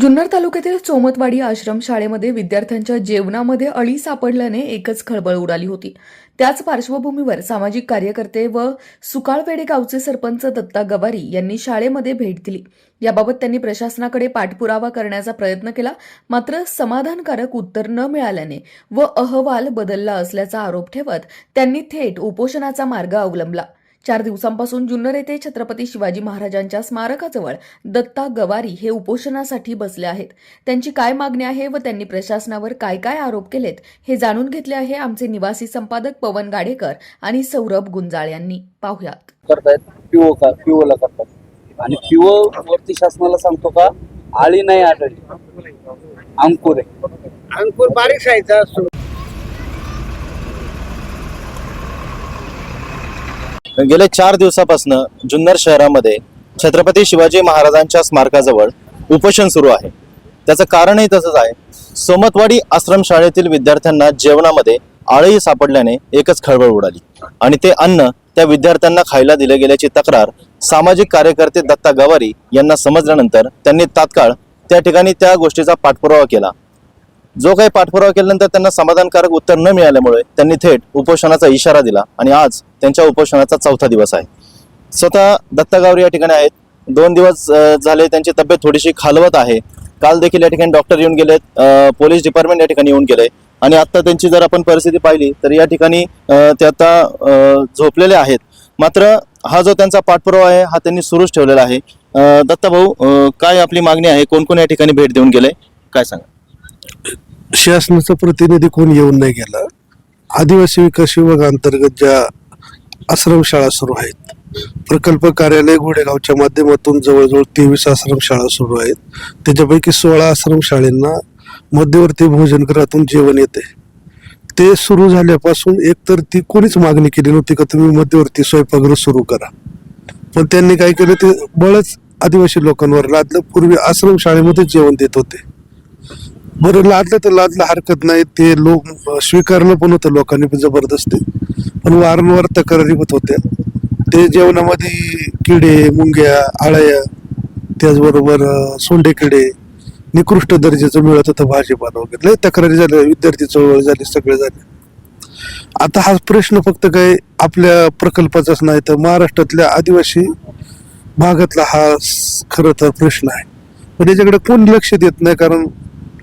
जुन्नर तालुक्यातील चोमतवाडी आश्रम शाळेमध्ये विद्यार्थ्यांच्या जेवणामध्ये अळी सापडल्याने एकच खळबळ उडाली होती. त्याच पार्श्वभूमीवर सामाजिक कार्यकर्ते व सुकाळपेडे गावचे सरपंच दत्ता गवारी यांनी शाळेमध्ये भेट दिली. याबाबत त्यांनी प्रशासनाकडे पाठपुरावा करण्याचा प्रयत्न केला मात्र समाधानकारक उत्तर न मिळाल्याने व अहवाल बदलला असल्याचा आरोप ठेवत त्यांनी थेट उपोषणाचा मार्ग अवलंबला. चार दिवसांपासून जुन्नर येथे छत्रपती शिवाजी महाराजांच्या स्मारकाजवळ दत्ता गवारी हे उपोषणासाठी बसले आहेत. त्यांची काय मागणी आहे व त्यांनी प्रशासनावर काय काय आरोप केलेत हे जाणून घेतले आहे आमचे निवासी संपादक पवन गाडेकर आणि सौरभ गुंजाळ यांनी. पाहुयात. करतायत. पिओ का? पिओला करतात आणि पिओ वरती शासनाला सांगतो का? आळी नाही आढळली. अंकुर आहे. अंकुर बारीक साईजचा असतो गेल्या चार दिवसापासून जुन्नर शहरामध्ये छत्रपती शिवाजी महाराजांच्या स्मारकाजवळ उपोषण सुरू आहे. त्याचं कारणही तसंच आहे. सोमतवाडी आश्रमशाळेतील विद्यार्थ्यांना जेवणामध्ये आळही सापडल्याने एकच खळबळ उडाली आणि ते अन्न त्या विद्यार्थ्यांना खायला दिले गेल्याची तक्रार सामाजिक कार्यकर्ते दत्ता गवारी यांना समजल्यानंतर त्यांनी तात्काळ त्या ठिकाणी त्या गोष्टीचा पाठपुरावा केला. जो काही पाठपुरावा केल्यानंतर त्यांना समाधानकारक उत्तर न मिळाल्यामुळे त्यांनी थेट उपोषणाचा इशारा दिला आणि आज त्यांच्या उपोषणाचा चौथा दिवस आहे. स्वतः दत्तागावरी या ठिकाणी आहेत. दोन दिवस झाले त्यांची तब्येत थोडीशी खालवत आहे. काल देखील या ठिकाणी डॉक्टर येऊन गेलेत. पोलीस डिपार्टमेंट या ठिकाणी येऊन गेले. आणि आता त्यांची जर आपण परिस्थिती पाहिली तर या ठिकाणी ते आता झोपलेले आहेत. मात्र हा जो त्यांचा पाठपुरावा आहे हा त्यांनी सुरूच ठेवलेला आहे. दत्ता भाऊ काय आपली मागणी आहे? कोण कोण या ठिकाणी भेट देऊन गेले? काय सांगा? शासनाचा प्रतिनिधी कोण येऊन नाही गेला आदिवासी विकास विभागांतर्गत ज्या आश्रमशाळा सुरू आहेत प्रकल्प कार्यालय घोडेगावच्या माध्यमातून जवळजवळ तेवीस आश्रमशाळा सुरू आहेत त्याच्यापैकी सोळा आश्रमशाळेंना मध्यवर्ती भोजनगृहातून जेवण येते. ते सुरू झाल्यापासून एकतर ती कोणीच मागणी केली नव्हती का तुम्ही मध्यवर्ती स्वयंपाकगृह सुरू करा. पण त्यांनी काय केलं ते बळच आदिवासी लोकांवर लादलं. पूर्वी आश्रमशाळेमध्ये जेवण देत होते. बरं लादलं तर लादलं हरकत नाही. ते लोक स्वीकारलं पण होतं लोकांनी पण जबरदस्ती पण वारंवार तक्रारी होत होत्या. ते जेवणामध्ये किडे मुंग्या आळ्या त्याचबरोबर सोंडे किडे निकृष्ट दर्जाचं मिळत होतं भाजीपाला वगैरे. लय तक्रारी झाल्या विद्यार्थी चळवळ झाली सगळे झाले. आता हा प्रश्न फक्त काय आपल्या प्रकल्पाचाच नाही तर महाराष्ट्रातल्या आदिवासी भागातला हा खरं तर प्रश्न आहे. पण याच्याकडे कोण लक्ष देत नाही कारण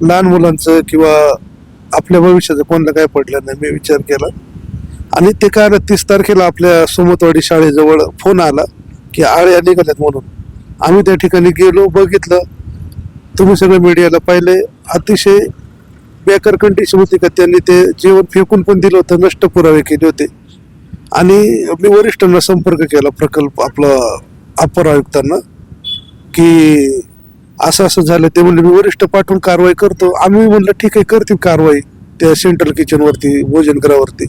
लहान मुलांचं किंवा आपल्या भविष्याचं कोणाला काय पडलं नाही मी विचार केला. आणि ते काय आलं तीस तारखेला आपल्या सोमतवाडी शाळेजवळ फोन आला की आळ्या निघाल्यात म्हणून. आम्ही त्या ठिकाणी गेलो बघितलं. तुम्ही सगळं मीडियाला पाहिले. अतिशय बेकार कंडिशन होती का त्यांनी ते जेवण फेकून पण दिलं होतं नष्ट पुरावे केले होते. आणि मी वरिष्ठांना संपर्क केला प्रकल्प आपलं अपर आयुक्तांना की असं असं झालं ते म्हणले मी वरिष्ठ पाठवून कारवाई करतो. आम्ही म्हणलं ठीक आहे करतील कारवाई. त्या सेंट्रल किचनवरती भोजनगृहावरती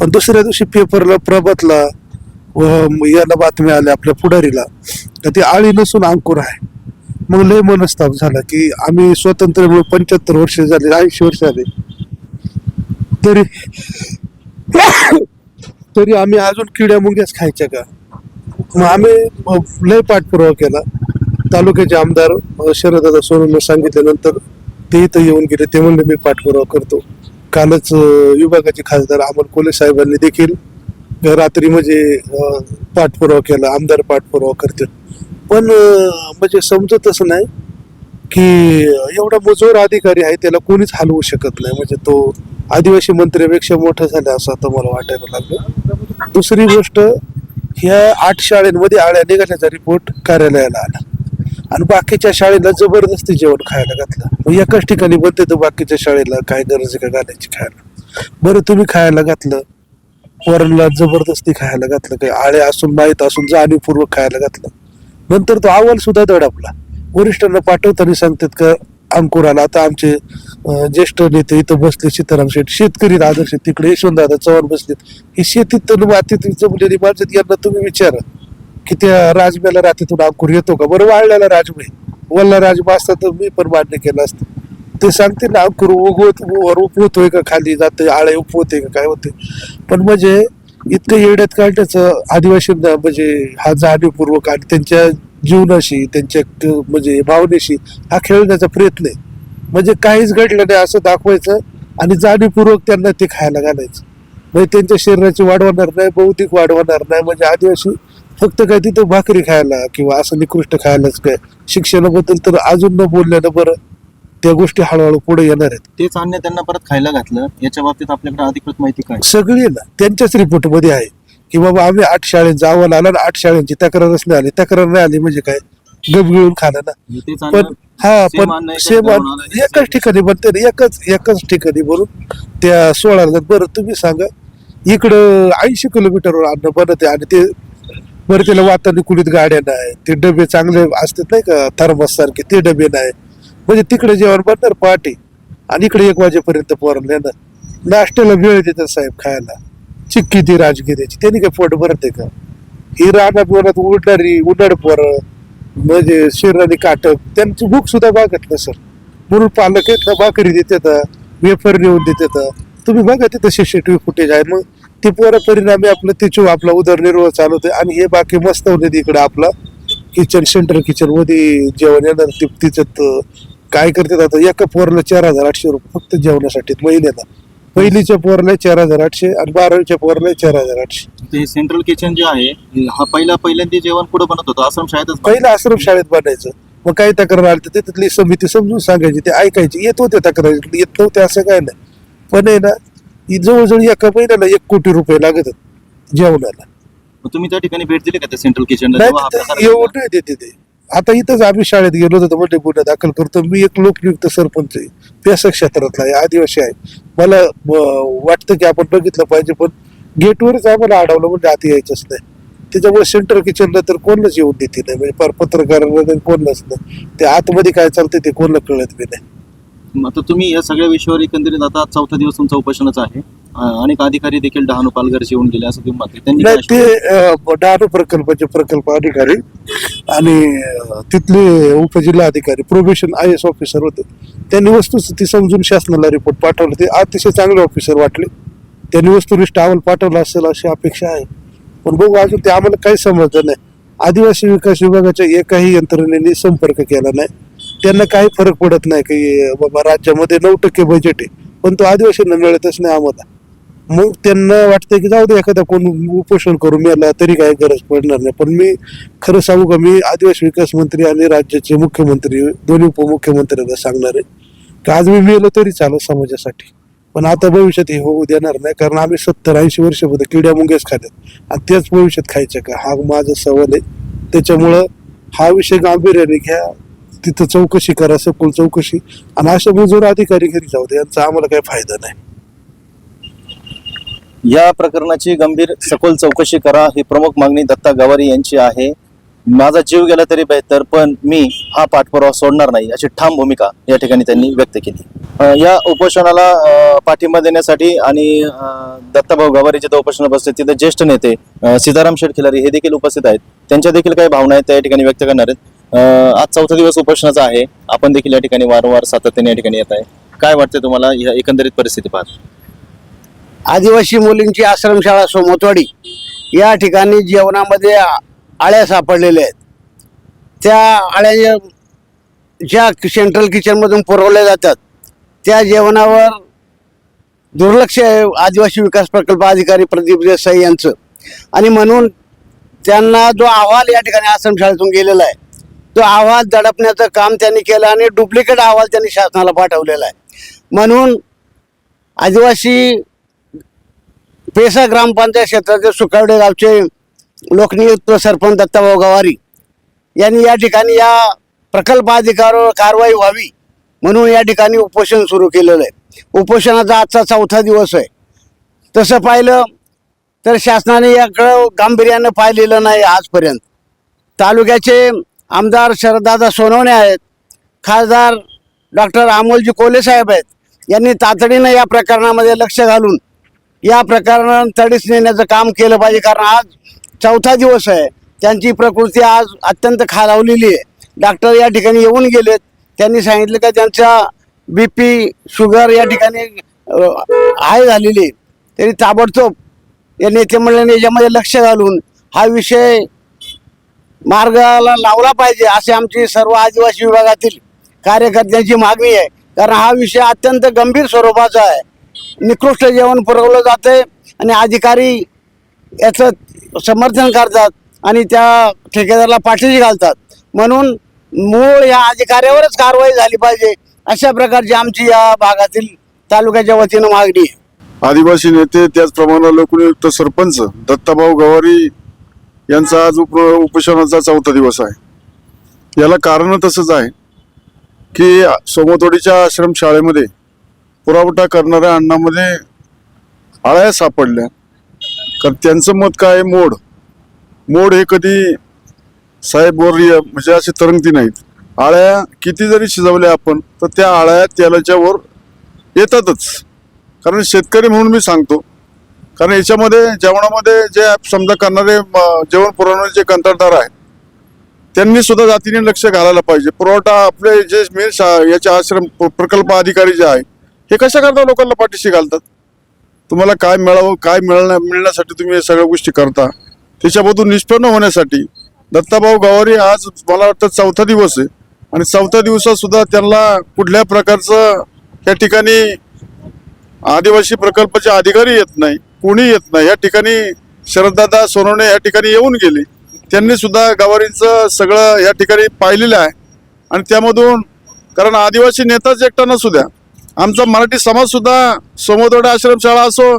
पण दुसऱ्या दिवशी पेपरला प्रभातला व याला बातम्या आल्या आपल्या पुढारीला. तर ती आळी नसून अंकुर आहे. मग लय मनस्ताप झाला की आम्ही स्वतंत्र पंच्याहत्तर वर्ष झाले ऐंशी वर्ष झाले. तरी तरी आम्ही अजून किड्या मुंग्याच खायच्या का? मग आम्ही लय पाठपुरावा केला. तालुक्याचे आमदार शरददादा सोनून सांगितल्यानंतर ते इथं येऊन गेले. ते म्हणले मी पाठपुरावा करतो. कालच विभागाचे खासदार अमोल कोले साहेबांनी देखील रात्री म्हणजे पाठपुरावा केला आमदार पाठपुरावा करतील. पण म्हणजे म्हणजे समजतच नाही की एवढा मजूर अधिकारी आहे त्याला कोणीच हलवू शकत नाही. म्हणजे तो आदिवासी मंत्र्यापेक्षा मोठा झाला असं आता मला वाटायला लागलं. दुसरी गोष्ट ह्या आठ शाळेंमध्ये आळ्या निघाल्याचा रिपोर्ट कार्यालयाला आला. आणि बाकीच्या शाळेला जबरदस्ती जेवण खायला घातलं. मग एकाच ठिकाणी बनते तर बाकीच्या शाळेला काय गरज आहे का घालायची खायला? बरं तुम्ही खायला घातलं. पोरांना जबरदस्ती खायला घातलं. काही आळे असून माहीत असून जाणीवपूर्वक खायला घातलं. नंतर तो अहवाल सुद्धा दडपला. वरिष्ठांना पाठवताना सांगतात का अंकुराला आता आमचे ज्येष्ठ नेते इथं बसले सीताराम शेठ. शेतकरी आदर्श तिकडे यशवंतदादा चव्हाण बसलेत. ही शेतीत तर मातीत जमलेली माणसं यांना तुम्ही विचारा. की त्या राजम्याला रात्रीतून अंकुर येतो का? बरं वाळलेला राजमे वल्ला राजमा असता तर मी पण मान्य केलं असतं. ते सांगते ना अंकुर उगवत वर उपवतोय का खाली जाते आळे उपवते का काय होते पण म्हणजे इतकं येड्यात काढण्याचं आदिवासींना म्हणजे हा जाणीवपूर्वक आणि त्यांच्या जीवनाशी त्यांच्या म्हणजे भावनेशी हा खेळण्याचा प्रयत्न आहे. म्हणजे काहीच घडलं नाही असं दाखवायचं आणि जाणीवपूर्वक त्यांना ते खायला घालायचं. म्हणजे त्यांच्या शरीराची वाढ होणार नाही बौद्धिक वाढ होणार नाही. म्हणजे आदिवासी फक्त काय तिथं भाकरी खायला किंवा असं निकृष्ट खायलाच काय? शिक्षणाबद्दल तर अजून न बोलल्यानं बरं त्या गोष्टी हळूहळू पुढे येणार आहेत. तेच अन्न त्यांना परत खायला घातलं याच्या बाबतीत आपल्याकडे अधिकृत माहिती काय? सगळी ना त्यांच्याच रिपोर्टमध्ये आहे. की बाबा आम्ही आठ शाळेंचा अहवाल आला ना आठ शाळेंची तक्रारच नाही आली. तक्रार नाही आली म्हणजे काय? गबगिळून खाणं ना. तेच पण हा पण याच्यात सेम आलं. एकाच ठिकाणी बनते ना, एकाच एकाच ठिकाणी बनून त्या सोळा बरं तुम्ही सांगा इकडं ऐंशी किलोमीटरवर अन्न बनत आणि ते बरं त्याला वातानुकूलित गाड्या नाही. ते डबे चांगले असतात नाही का थर्मस सारखे ते डबे नाही. म्हणजे तिकडे जेवण बनणार पहाटे आणि इकडे एक वाजेपर्यंत पोरण येणार नाश्त्याला वेळ देतात साहेब खायला. चिक्की ती राजगिरीची त्यांनी काय पोट भरते का? ही राणा वनात उडणारी उन्हाळ पोरं म्हणजे शरीराने काटक त्यांची भूक सुद्धा बागत ना सर. म्हणून पालक आहेत ना भाकरी देतात वेफर नेऊन देतात. तुम्ही बघा तिथं शिशी टी व्ही फुटेज आहे. मग ते पोरं परिणामी आपलं तिचू आपला उदरनिर्वाह चालवते आणि हे बाकी मस्त होते इकडे आपला किचन सेंटर किचनमध्ये जेवण येणार ते तिच्यात काय करतात आता एका पोरला चार हजार आठशे रुपये फक्त जेवणासाठी महिन्याला. पहिलीच्या पोरला चार हजार आठशे आणि बारावीच्या पोरला चार हजार आठशे. ते सेंट्रल किचन जे आहे हा पहिला पहिल्यांदा जेवण कुठं बनत होतं? आश्रम शाळेतच पहिलं आश्रम शाळेत बनायचं. मग काही तक्रार आली तर तिथली समिती समजून सांगायची ते ऐकायची. येत होते तक्रार येत नव्हते असं काय नाही. पण आहे ना जवळजवळ एका महिन्याला एक कोटी रुपये लागत जेवणाला. मग तुम्ही त्या ठिकाणी भेट दिली का त्या सेंट्रल किचनला जेव्हा हा प्रकार एवढं घडला? नाही देते ते. आता इथंच आम्ही शाळेत गेलो होतो म्हणजे गुन्हा दाखल करतो. मी एक लोकनियुक्त सरपंच आहे. पेसा क्षेत्रातला आहे आदिवासी आहे. मला अं, वाटतं की आपण बघितलं पाहिजे पण गेटवरच आम्हाला अडवलं म्हणजे आत यायचंच नाही. त्याच्यामुळे सेंटर किचनला तर कोणच येऊन देते नाही. म्हणजे फार पत्रकारांना तर नाही. ते आतमध्ये काय चालतं ते कोणाला कळत बी नाही. आता तुम्ही या सगळ्या विषयावर एकंदरीत आता चौथा दिवस तुमचा उपोषणाचा आहे. अनेक अधिकारी देखील डहाणू पालघरचे येऊन गेले असं तुम्ही म्हणते त्यांनी नाही काय ते अं, डहाणू प्रकल्पाचे प्रकल्प अधिकारी आणि अं, तिथले उपजिल्हा अधिकारी प्रोबेशन आय एस ऑफिसर होते. त्यांनी वस्तुस्थिती समजून शासनाला रिपोर्ट पाठवला. ते अतिशय चांगले ऑफिसर वाटले. त्यांनी वस्तुनिष्ठ अहवाल पाठवला असेल अशी अपेक्षा आहे. पण बघू अजून ते आम्हाला काही समजलं नाही. आदिवासी विकास विभागाच्या एकाही यंत्रणेने संपर्क केला नाही. त्यांना काही फरक पडत नाही की बाबा राज्यामध्ये नऊ टक्के बजेट आहे पण तो आदिवासींना मिळतच नाही आम्हाला. मग त्यांना वाटतं की जाऊ दे एखादा कोण उपोषण करू मिळाला तरी काही गरज पडणार नाही. पण मी खरं सांगू का मी आदिवासी विकास मंत्री आणि राज्याचे मुख्यमंत्री दोन्ही उपमुख्यमंत्र्यांना सांगणार आहे की आज मी मेलो तरी चालू समाजासाठी. पण आता भविष्यात हे होऊ देणार नाही कारण आम्ही सत्तर ऐंशी वर्षामध्ये किड्या मुंग्याच खाल्यात आणि तेच भविष्यात खायचं का? हा माझा सवाल आहे. त्याच्यामुळं हा विषय गांभीर्याने घ्या. तिथं चौकशी करा सखोल चौकशी. आणि अशा मजूर अधिकारी घरी जाऊ दे यांचा आम्हाला काही फायदा नाही. या प्रकरणाची गंभीर सखोल चौकशी करा ही प्रमुख मागणी दत्ता गवारी यांची आहे. माझा जीव गेला तरी बेहतर पण मी हा पाठपुरावा सोडणार नाही अशी ठाम भूमिका या ठिकाणी त्यांनी व्यक्त केली. या उपोषणाला पाठिंबा देण्यासाठी आणि अं, दत्ताभाऊ गवारी जिथं उपोषण बसले तिथे ज्येष्ठ नेते अं, सीताराम शेटखिलारी हे देखील उपस्थित आहेत. त्यांच्या देखील काही भावना आहेत त्या ठिकाणी व्यक्त करणार आहेत. आज चौथा दिवस उपोषणाचा आहे. आपण देखील या ठिकाणी वारंवार सातत्याने या ठिकाणी येत आहे. काय वाटतं तुम्हाला या एकंदरीत परिस्थिती पाहत? आदिवासी मुलींची आश्रमशाळा सोमतवाडी. या ठिकाणी जेवणामध्ये आळ्या सापडलेल्या आहेत. त्या आळ्या ज्या सेंट्रल किचनमधून पुरवल्या जातात त्या जेवणावर दुर्लक्ष आहे आदिवासी विकास प्रकल्प अधिकारी प्रदीप देसाई यांचं. आणि म्हणून त्यांना जो अहवाल या ठिकाणी आश्रमशाळेतून गेलेला आहे तो अहवाल दडपण्याचं काम त्यांनी केलं आणि डुप्लिकेट अहवाल त्यांनी शासनाला पाठवलेला आहे. म्हणून आदिवासी पेसा ग्रामपंचायत क्षेत्राचे सुकावडे गावचे लोकनियुक्त सरपंच दत्ताभाऊ गवारी यांनी या ठिकाणी या प्रकल्प अधिकारावर कारवाई व्हावी म्हणून या ठिकाणी उपोषण सुरू केलेलं आहे. उपोषणाचा आजचा चौथा दिवस आहे. तसं पाहिलं तर शासनाने याकडं गांभीर्यानं पाहिलेलं नाही आजपर्यंत. तालुक्याचे आमदार शरददादा सोनवणे आहेत. खासदार डॉक्टर अमोलजी कोले साहेब आहेत. यांनी तातडीनं या प्रकरणामध्ये लक्ष घालून या प्रकरणात तडीस नेण्याचं काम केलं पाहिजे. कारण आज चौथा दिवस आहे. त्यांची प्रकृती आज अत्यंत खालावलेली आहे. डॉक्टर या ठिकाणी येऊन गेलेत. त्यांनी सांगितलं का त्यांचा बी पी शुगर या ठिकाणी हाय झालेली आहे. तरी ताबडतोब या नेते मंडळाने याच्यामध्ये लक्ष घालून हा विषय मार्गाला लावला पाहिजे अशी आमची सर्व आदिवासी विभागातील कार्यकर्त्यांची मागणी आहे. कारण हा विषय अत्यंत गंभीर स्वरूपाचा आहे. निकृष्ट जेवण पुरवलं जाते आणि अधिकारी याचं समर्थन करतात आणि त्या ठेकेदाराला पाठीशी घालतात. म्हणून मूळ या अधिकाऱ्यावरच कारवाई झाली पाहिजे अशा प्रकारची आमची या भागातील तालुक्याच्या वतीनं मागणी आहे. आदिवासी नेते त्याचप्रमाणे लोकनियुक्त सरपंच दत्ताभाऊ गवारी यांचा आज उप उपोषणाचा चौथा दिवस आहे. याला कारण तसंच आहे की सोमतोडीच्या आश्रमशाळेमध्ये पुरावठा करणाऱ्या अण्णामध्ये आळ्या सापडल्या. कारण त्यांचं मत काय? आहे? मोड. मोड हे कधी साहेब वर्य म्हणजे असे तरंगती नाहीत. आळ्या किती जरी शिजवल्या आपण तर त्या आळ्या तेलाच्या वर येतातच. कारण शेतकरी म्हणून मी सांगतो कारण याच्यामध्ये जेवणामध्ये जे समजा करणारे जेवण पुरवणारे जे कंत्राटदार आहेत त्यांनी सुद्धा जातीने लक्ष घालायला पाहिजे. पुरवठा आपले जे मेन शा- याचे आश्रम प्रकल्प अधिकारी जे आहे हे कशा करता लोकांना पाठीशी घालतात? तुम्हाला काय मिळावं काय मिळण्या मिळण्यासाठी तुम्ही या सगळ्या गोष्टी करता. त्याच्यामधून निष्पन्न होण्यासाठी दत्ताभाऊ गवारी आज मला वाटतं चौथा दिवस आहे. आणि चौथ्या दिवसात सुद्धा त्यांना कुठल्या प्रकारचं या ठिकाणी आदिवासी प्रकल्पाचे अधिकारी येत नाही कोणी येत नाही. या ठिकाणी शरददादा सोनवणे या ठिकाणी येऊन गेले. त्यांनी सुद्धा गवारींचं सगळं या ठिकाणी पाहिलेलं आहे. आणि त्यामधून कारण आदिवासी नेताच एकटा नसू द्या. आमचा मराठी समाजसुद्धा समोदोडा आश्रमशाळा असो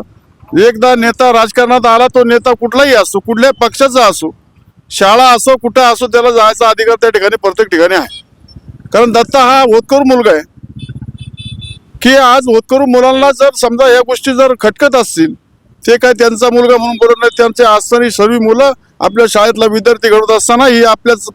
एकदा नेता राजकारणात आला तो नेता कुठलाही असो कुठल्याही पक्षाचा असो शाळा असो कुठं असो त्याला जायचा अधिकार त्या ठिकाणी प्रत्येक ठिकाणी आहे. कारण दत्ता हा होतकरू मुलगा आहे. की आज होतकरू मुलांना जर समजा या गोष्टी जर खटकत असतील ते काय त्यांचा मुलगा म्हणून बरोबर नाही त्यांचे असणारी सर्व मुलं आपल्या शाळेतला विद्यार्थी घडवत असताना ही आपल्याच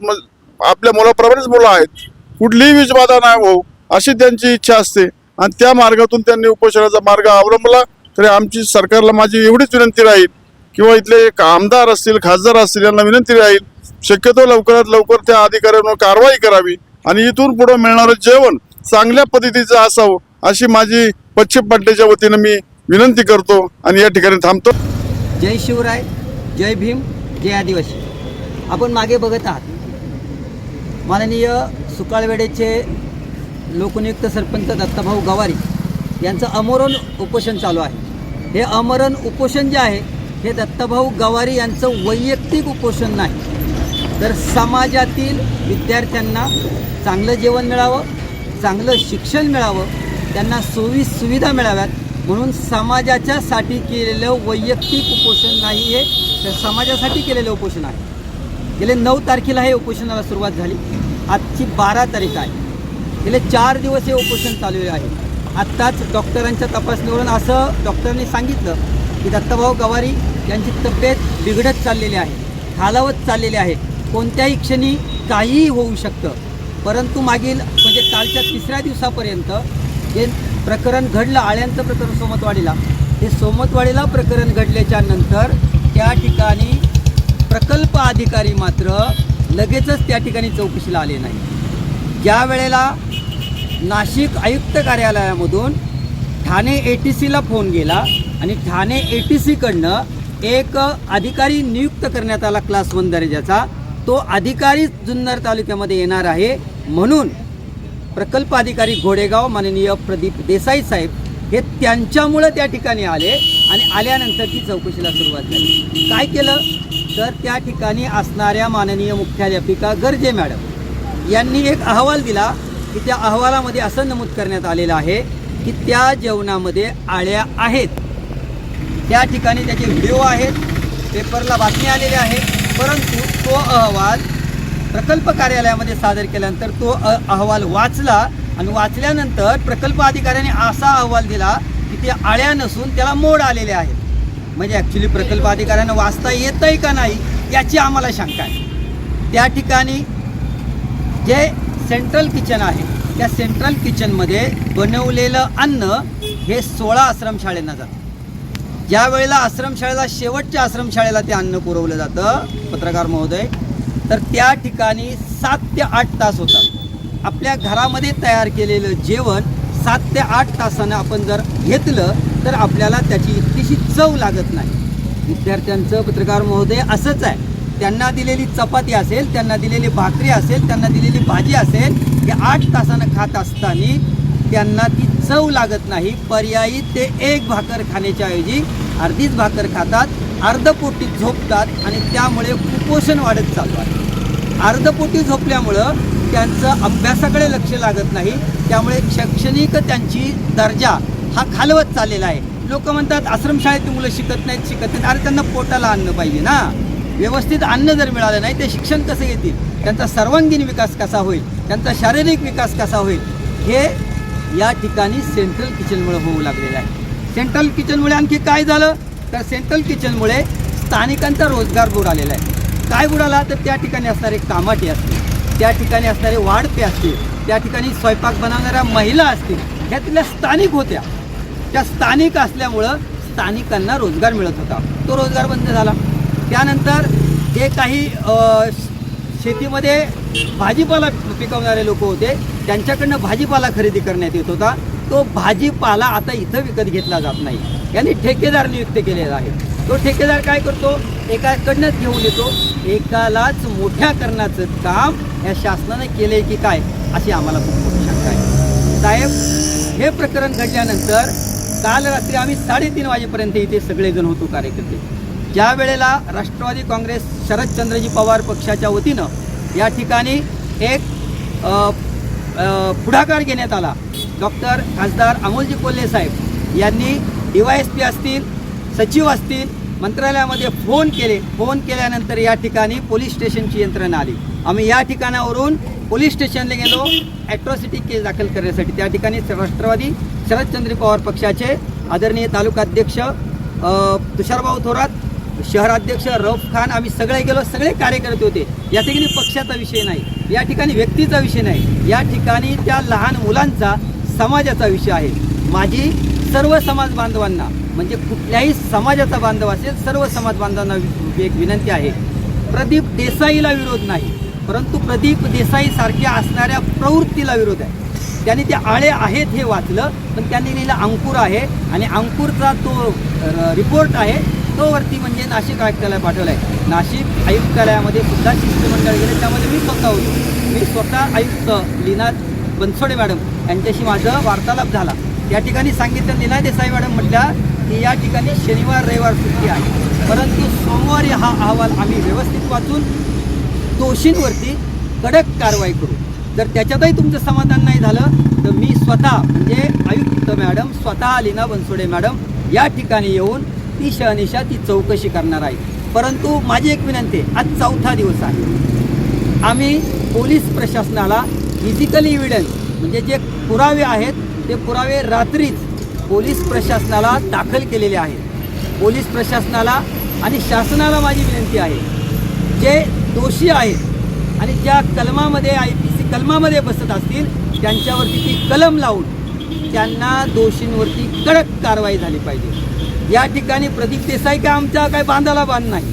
आपल्या मुलाप्रमाणेच मुलं आहेत. कुठलीही वीजबाधा नाही हो अशी त्यांची इच्छा असते. आणि त्या मार्गातून त्यांनी उपोषणाचा मार्ग अवलंबला तरी आमची सरकारला माझी एवढीच विनंती राहील किंवा इथले एक आमदार असतील खासदार असतील यांना विनंती राहील शक्यतो लवकरात लवकर त्या अधिकाऱ्यांवर कारवाई करावी आणि इथून पुढे मिळणारं जेवण चांगल्या पद्धतीचं असावं अशी माझी पश्चिम पट्ट्याच्या वतीनं मी विनंती करतो आणि या ठिकाणी थांबतो. जय शिवराय जय भीम जय आदिवासी. आपण मागे बघत आहात. माननीय सुकाळवेडेचे लोकनियुक्त सरपंच दत्ताभाऊ गवारी यांचं अमरण उपोषण चालू आहे. हे अमरण उपोषण जे आहे हे दत्ताभाऊ गवारी यांचं वैयक्तिक उपोषण नाही. तर समाजातील विद्यार्थ्यांना चांगलं जेवण मिळावं चांगलं शिक्षण मिळावं त्यांना सोयी सुविधा मिळाव्यात म्हणून समाजाच्यासाठी केलेलं वैयक्तिक उपोषण नाही हे तर समाजासाठी केलेलं उपोषण आहे. गेले नऊ तारखेला हे उपोषणाला सुरुवात झाली. आजची बारा तारीख आहे. गेले चार दिवस हे उपोषण चालू आहे. आत्ताच डॉक्टरांच्या तपासणीवरून असं डॉक्टरांनी सांगितलं की दत्ताभाऊ गवारी यांची तब्येत बिघडत चाललेली आहे खालावत चाललेली आहे. कोणत्याही क्षणी काहीही होऊ शकतं. परंतु मागील म्हणजे कालच्या तिसऱ्या दिवसापर्यंत हे प्रकरण घडलं आळ्यांचं प्रकरण सोमतवाडीला. हे सोमतवाडीला प्रकरण घडल्याच्या नंतर त्या ठिकाणी प्रकल्प अधिकारी मात्र लगेचच त्या ठिकाणी चौकशीला आले नाही ज्या वेळेला नाशिक आयुक्त कार्यालयामधून ठाणे ए टी सीला फोन गेला आणि ठाणे ए टी सीकडनं एक अधिकारी नियुक्त करण्यात आला क्लास वन दर्जाचा तो अधिकारी जुन्नर तालुक्यामध्ये येणार आहे म्हणून प्रकल्प अधिकारी घोडेगाव माननीय प्रदीप देसाई साहेब हे त्यांच्यामुळं त्या ठिकाणी आले आणि आल्यानंतर ती चौकशीला सुरुवात झाली. काय केलं? तर त्या ठिकाणी असणाऱ्या माननीय मुख्याध्यापिका गर्जे मॅडम यांनी एक अहवाल दिला की त्या अहवालामध्ये असं नमूद करण्यात आलेलं आहे की त्या जेवणामध्ये आळ्या आहेत. त्या ठिकाणी त्याचे व्हिडिओ आहेत पेपरला बातमी आलेली आहे परंतु तो अहवाल प्रकल्प कार्यालयामध्ये सादर केल्यानंतर तो अ अहवाल वाचला आणि वाचल्यानंतर प्रकल्प अधिकाऱ्याने असा अहवाल दिला की ते आळ्या नसून त्याला मोड आलेले आहेत. म्हणजे ॲक्च्युली प्रकल्प अधिकाऱ्यांना वाचता येत आहे का नाही याची आम्हाला शंका आहे. त्या ठिकाणी जे सेंट्रल किचन आहे त्या सेंट्रल किचनमध्ये बनवलेलं अन्न हे सोळा आश्रमशाळेंना जातं. ज्या वेळेला आश्रमशाळेला शेवटच्या आश्रमशाळेला ते अन्न पुरवलं जातं पत्रकार महोदय तर त्या ठिकाणी सात ते आठ तास होतात. आपल्या घरामध्ये तयार केलेलं जेवण सात ते आठ तासानं आपण जर घेतलं तर आपल्याला त्याची इतकीशी चव लागत नाही. विद्यार्थ्यांचं पत्रकार महोदय असंच आहे. त्यांना दिलेली चपाती असेल त्यांना दिलेली भाकरी असेल त्यांना दिलेली भाजी असेल हे आठ तासानं खात असताना त्यांना ती चव लागत नाही. पर्यायी ते एक भाकर खाण्याच्या ऐवजी अर्धीच भाकर खातात अर्धपोटी झोपतात आणि त्यामुळे कुपोषण वाढत चालू आहे. अर्धपोटी झोपल्यामुळं त्यांचं अभ्यासाकडे लक्ष लागत नाही. त्यामुळे शैक्षणिक त्यांची दर्जा हा खालवत चाललेला आहे. लोक म्हणतात आश्रमशाळेत मुलं शिकत नाहीत शिकत नाहीत. अरे त्यांना पोटाला अन्न पाहिजे ना. व्यवस्थित अन्न जर मिळालं नाही ते शिक्षण कसं घेतील? त्यांचा सर्वांगीण विकास कसा होईल? त्यांचा शारीरिक विकास कसा होईल? हे या ठिकाणी सेंट्रल किचनमुळे होऊ लागलेलं आहे. सेंट्रल किचनमुळे आणखी काय झालं? तर सेंट्रल किचनमुळे स्थानिकांचा रोजगार बुडालेला आहे. काय बुडाला तर त्या ठिकाणी असणारे कामाटे असतील त्या ठिकाणी असणारे वाढते असतील त्या ठिकाणी स्वयंपाक बनवणाऱ्या महिला असतील ह्या तिथल्या स्थानिक होत्या. त्या स्थानिक असल्यामुळं स्थानिकांना रोजगार मिळत होता. तो रोजगार बंद झाला. त्यानंतर जे काही शेतीमध्ये भाजीपाला पिकवणारे लोक होते त्यांच्याकडनं भाजीपाला खरेदी करण्यात येत होता. तो भाजीपाला आता इथं विकत घेतला जात नाही. यांनी ठेकेदार नियुक्त केलेला आहे. तो ठेकेदार काय करतो? एकाकडनंच घेऊन येतो. एकालाच मोठ्या करण्याचं काम या शासनानं केलंय की काय अशी आम्हाला खूप मोठी शंका आहे. साहेब हे प्रकरण घडल्यानंतर काल रात्री आम्ही साडेतीन वाजेपर्यंत इथे सगळेजण होतो कार्यकर्ते. ज्या वेळेला राष्ट्रवादी काँग्रेस शरदचंद्रजी पवार पक्षाच्या वतीनं या ठिकाणी एक पुढाकार घेण्यात आला डॉक्टर खासदार अमोलजी कोल्हे साहेब यांनी डी वाय एस पी असतील सचिव असतील मंत्रालयामध्ये फोन केले. फोन केल्यानंतर या ठिकाणी पोलीस स्टेशनची यंत्रणा आली. आम्ही या ठिकाणावरून पोलीस स्टेशनला गेलो. ॲट्रॉसिटी केस दाखल करण्यासाठी. त्या ठिकाणी राष्ट्रवादी शरदचंद्र पवार पक्षाचे आदरणीय तालुकाध्यक्ष तुषारभाऊ थोरात शहराध्यक्ष रौफ खान आम्ही सगळे गेलो. सगळे कार्यकर्ते होते. या ठिकाणी पक्षाचा विषय नाही. या ठिकाणी व्यक्तीचा विषय नाही. या ठिकाणी त्या लहान मुलांचा समाजाचा विषय आहे. माझी सर्व समाज बांधवांना म्हणजे कुठल्याही समाजाचा बांधव असेल सर्व समाज बांधवांना एक विनंती आहे. प्रदीप देसाईला विरोध नाही परंतु प्रदीप देसाई सारख्या असणाऱ्या प्रवृत्तीला विरोध आहे. त्यांनी ते आळे आहेत हे वाचलं पण त्यांनी लिहिलं अंकुर आहे आणि अंकुरचा तो रिपोर्ट आहे तो वरती म्हणजे नाशिक आयुक्तालय पाठवला आहे नाशिक आयुक्तालयामध्ये सुद्धा शिष्टमंडळ गेले त्यामध्ये मी स्वतः होतो. मी स्वतः आयुक्त लीना बनसोडे मॅडम यांच्याशी माझं वार्तालाप झाला. या ठिकाणी सांगितलं लीना देसाई मॅडम म्हटल्या की या ठिकाणी शनिवार रविवार सुट्टी आहे. परंतु सोमवारी हा अहवाल आम्ही व्यवस्थित वाचून दोषींवरती कडक कारवाई करू. जर त्याच्यातही तुमचं समाधान नाही झालं तर मी स्वतः म्हणजे आयुक्त मॅडम स्वतः लीना बनसोडे मॅडम या ठिकाणी येऊन ती शहनिशा ती चौकशी करणार आहे. परंतु माझी एक विनंती आहे आज चौथा दिवस आहे. आम्ही पोलीस प्रशासनाला फिजिकल इव्हिडन्स म्हणजे जे पुरावे आहेत ते पुरावे रात्रीच पोलीस प्रशासनाला दाखल केलेले आहेत पोलीस प्रशासनाला आणि शासनाला माझी विनंती आहे. जे दोषी आहेत आणि ज्या कलमामध्ये आय पी सी कलमामध्ये बसत असतील त्यांच्यावरती ती कलम लावून त्यांना दोषींवरती कडक कारवाई झाली पाहिजे. या ठिकाणी प्रदीप देसाई काय आमच्या काय बांधाला बांध नाही.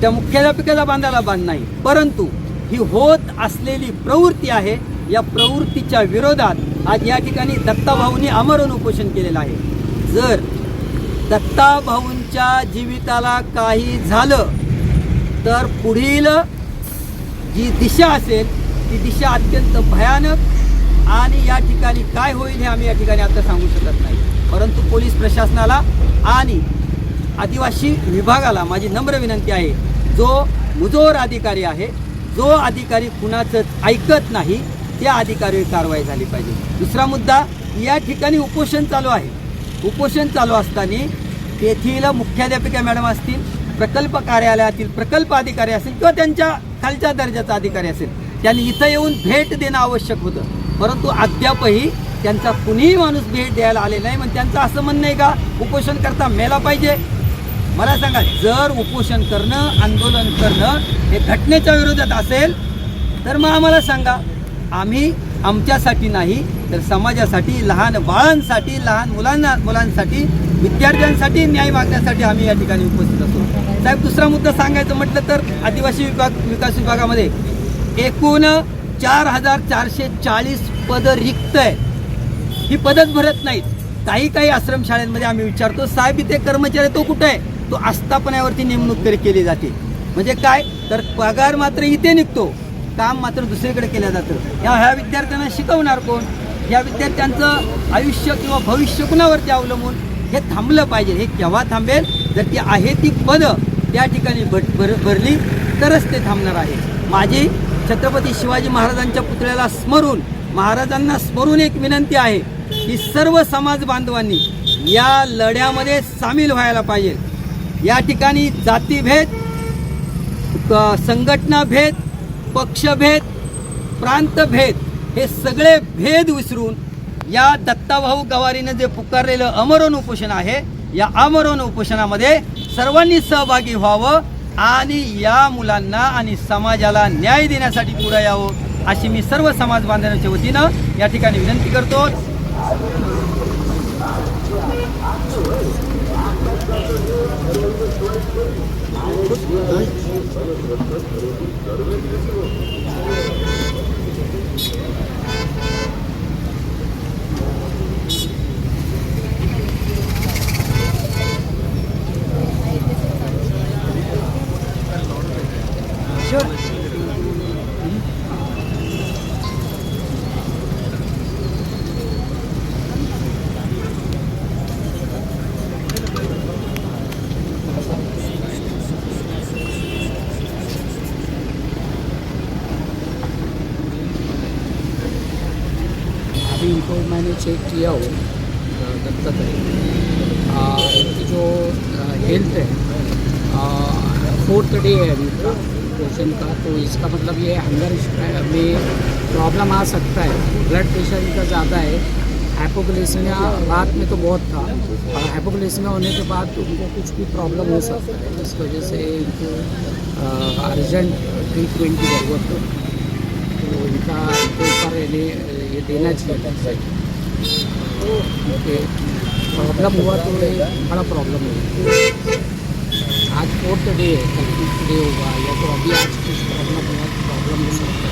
त्या मुख्याध्यापिकेला बांधाला बांध नाही. परंतु ही होत असलेली प्रवृत्ती आहे या प्रवृत्तीच्या विरोधात आज या ठिकाणी दत्ताभाऊंनी आमरण उपोषण केलेलं आहे. जर दत्ताभाऊंच्या जीविताला काही झालं तर पुढील जी दिशा असेल ती दिशा अत्यंत भयानक आणि या ठिकाणी काय होईल हे आम्ही या ठिकाणी आता सांगू शकत नाही. परंतु पोलीस प्रशासनाला आणि आदिवासी विभागाला माझी नम्र विनंती आहे जो मुजोर अधिकारी आहे जो अधिकारी कुणाचं ऐकत नाही त्या अधिकाऱ्यावर कारवाई झाली पाहिजे. दुसरा मुद्दा या ठिकाणी उपोषण चालू आहे. उपोषण चालू असताना तेथील मुख्याध्यापिका मॅडम असतील प्रकल्प कार्यालयातील प्रकल्प अधिकारी असतील किंवा त्यांच्या खालच्या दर्जाचा अधिकारी असेल त्यांनी इथं येऊन भेट देणं आवश्यक होतं. परंतु अद्यापही त्यांचा कुणीही माणूस भेट द्यायला आलेला नाही. मग त्यांचं असं म्हणणं आहे का उपोषण करता मेला पाहिजे? मला सांगा जर उपोषण करणं आंदोलन करणं हे घटनेच्या विरोधात असेल तर मग आम्हाला सांगा. आम्ही आमच्यासाठी नाही तर समाजासाठी लहान बाळांसाठी लहान मुलांना मुलांसाठी विद्यार्थ्यांसाठी न्याय मागण्यासाठी आम्ही या ठिकाणी उपस्थित असतो. साहेब दुसरा मुद्दा सांगायचं म्हटलं तर आदिवासी विभाग विकास विभागामध्ये एकूण चार हजार चारशे चाळीस पदं रिक्त आहेत ही पदच भरत नाहीत. काही काही आश्रमशाळांमध्ये आम्ही विचारतो साहेब इथे कर्मचारी तो कुठं आहे? तो आस्थापनावरती नेमणूक तरी केली जाते. म्हणजे काय? तर पगार मात्र इथे निघतो. काम मात्र दुसरीकडे केलं जातं. या ह्या विद्यार्थ्यांना शिकवणार कोण? या विद्यार्थ्यांचं आयुष्य किंवा भविष्य कुणावरती अवलंबून? हे थांबलं पाहिजे. हे केव्हा थांबेल? जर ती आहे ती पदं त्या ठिकाणी भर भर भरली तरच ते थांबणार आहे. माझी छत्रपती शिवाजी महाराजांच्या पुतळ्याला स्मरून महाराजांना स्मरून एक विनंती आहे की सर्व समाज बांधवांनी या लढ्यामध्ये सामील व्हायला पाहिजे. या ठिकाणी जातीभेद क- संघटनाभेद पक्षभेद प्रांतभेद हे सगळे भेद विसरून या दत्ताभाऊ गवारीनं जे पुकारलेलं अमरण उपोषण आहे या अमरण उपोषणामध्ये सर्वांनी सहभागी व्हावं आणि या मुलांना आणि समाजाला न्याय देण्यासाठी पुढे यावं अशी मी सर्व समाज बांधवांच्या वतीनं या ठिकाणी विनंती करतो. Thank you. हेल्थ है। फोर्थ डे है अभी का का तो इसका मतलब ये हंगर में प्रॉब्लम आ सकता है। ब्लड प्रेशर इनका ज़्यादा है। हाइपोग्लिसमिया रात में तो बहुत था। और हाइपोग्लिसमिया होने के बाद तो उनको कुछ भी प्रॉब्लम हो सकता है। इस वजह से इनको अर्जेंट ट्रीटमेंट की ज़रूरत है। तो इनका ऊपर ये ये देना चाहिए। क्योंकि प्रॉब्लम हुआ तो ये बड़ा प्रॉब्लम हुआ आज फोर्थ डे है कल फिफ्थ डे होगा या तो अभी आज कुछ प्रॉब्लम हुआ प्रॉब्लम नहीं होता